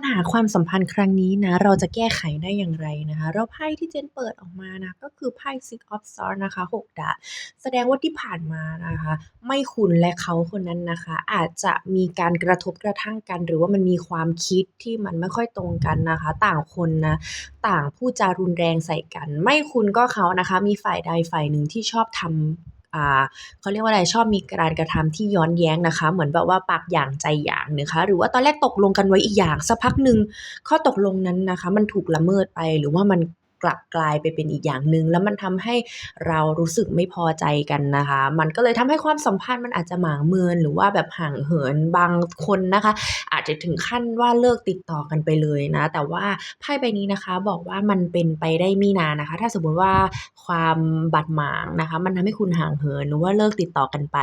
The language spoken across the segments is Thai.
ญหาความสัมพันธ์ครั้งนี้นะเราจะแก้ไขได้อย่างไรนะคะแล้วไพ่ที่เจนเปิดออกมานะก็คือไพ่ Six of Swords นะคะหกดาบแสดงว่าที่ผ่านมานะคะ ไม่คุณและเขาคนนั้นนะคะ อาจจะมีการกระทบกระทั่งกัน หรือว่ามันมีความคิดที่มันไม่ค่อยตรงกันนะคะ ต่างคนนะต่างพูดจารุนแรงใส่กัน ไม่คุณก็เขานะคะ มีฝ่ายใดฝ่ายหนึ่งที่ชอบทำ อ่าเขาเรียกว่าอะไรชอบมีการกระทำที่ย้อนแย้งนะคะ เหมือนแบบว่าปากอย่างใจอย่างนะคะ หรือว่าตอนแรกตกลงกันไว้อีกอย่างสักพักหนึ่งข้อตกลงนั้นนะคะ มันถูกละเมิดไปหรือว่ามัน กลับกลายไปเป็นอีกอย่างหนึ่งแล้วมันทำให้เรารู้สึกไม่พอใจกันนะคะ มันก็เลยทำให้ความสัมพันธ์มันอาจจะหมางเมินหรือว่าแบบห่างเหินบางคนนะคะ อาจจะถึงขั้นว่าเลิกติดต่อกันไปเลยนะ แต่ว่าไพ่ใบนี้นะคะบอกว่ามันเป็นไปได้ไม่นานนะคะ ถ้าสมมติว่าความบาดหมางนะคะ มันทำให้คุณห่างเหินหรือว่าเลิกติดต่อกันไป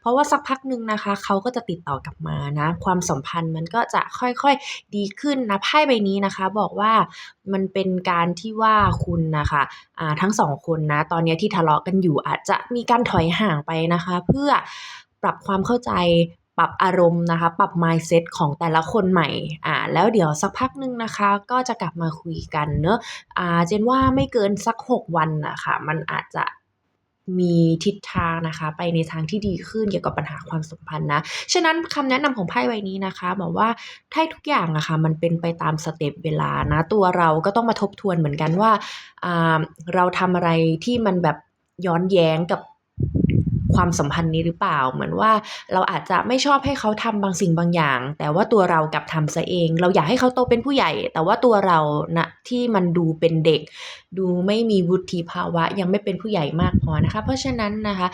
เพราะว่าสักพักหนึ่งนะคะเขาก็จะติดต่อกลับมานะ ความสัมพันธ์มันก็จะค่อยๆดีขึ้นนะไพ่ใบนี้นะคะ บอกว่ามันเป็นการที่ว่าคุณนะคะะอ่าทั้งสองคนนะ ตอนนี้ที่ทะเลาะกันอยู่อาจจะมีการถอยห่างไปนะคะ เพื่อปรับความเข้าใจปรับอารมณ์นะคะ ปรับ mindset ของแต่ละคนใหม่อ่าแล้วเดี๋ยวสักพักหนึ่งนะคะ ก็จะกลับมาคุยกันเนอะอ่าเจนว่าไม่เกินสัก 6 วันนะคะ มันอาจจะ มีทิศทางนะคะ ไปในทางที่ดีขึ้นเกี่ยวกับปัญหาความสัมพันธ์นะ ฉะนั้นคำแนะนำของไพ่ใบนี้นะคะบอกว่าถ้าทุกอย่างอะค่ะมันเป็นไปตามสเต็ปเวลานะ ตัวเราก็ต้องมาทบทวนเหมือนกันว่าอ่าเราทำอะไรที่มันแบบย้อนแย้งกับ ความสัมพันธ์นี้หรือเปล่า เหมือนว่าเราอาจจะไม่ชอบให้เขาทำบางสิ่งบางอย่าง แต่ว่าตัวเรากลับทำซะเอง เราอยากให้เขาโตเป็นผู้ใหญ่ แต่ว่าตัวเรานะที่มันดูเป็นเด็ก ดูไม่มีวุฒิภาวะ ยังไม่เป็นผู้ใหญ่มากพอนะคะ เพราะฉะนั้นนะคะ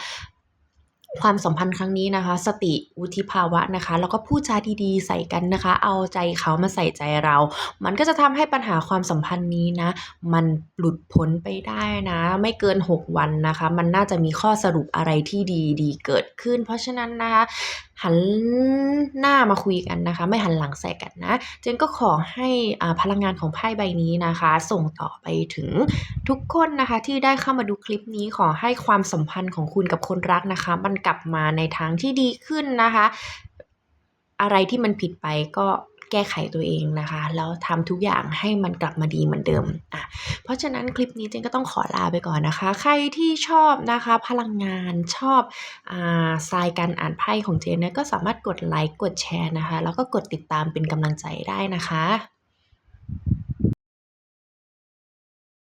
ความสัมพันธ์ครั้งนี้นะคะ สติวุฒิภาวะนะคะ แล้วก็พูดจาดีๆ ใส่กันนะคะ เอาใจเขามาใส่ใจเรา มันก็จะทำให้ปัญหาความสัมพันธ์นี้นะ มันหลุดพ้นไปได้นะ ไม่เกิน 6 วันนะคะ มันน่าจะมีข้อสรุปอะไรที่ดีๆ เกิดขึ้น เพราะฉะนั้นนะคะ หันหน้ามาคุยกันนะคะ ไม่หันหลังใส่กันนะเจนก็ขอให้อ่าพลังงานของไพ่ใบนี้นะคะ ส่งต่อไปถึงทุกคนนะคะที่ได้เข้ามาดูคลิปนี้ขอให้ความสัมพันธ์ของคุณกับคนรักนะคะ มันกลับมาในทางที่ดีขึ้นนะคะ อะไรที่มันผิดไปก็ แก้ไขตัวเองนะคะ แล้วทำทุกอย่างให้มันกลับมาดีเหมือนเดิมอะเพราะฉะนั้นคลิปนี้เจนก็ต้องขอลาไปก่อนนะคะ ใครที่ชอบนะคะพลังงานชอบอ่าสไตล์การอ่านไพ่ของเจนเนี่ยก็สามารถกดไลค์กดแชร์นะคะ แล้วก็กดติดตามเป็นกำลังใจได้นะคะ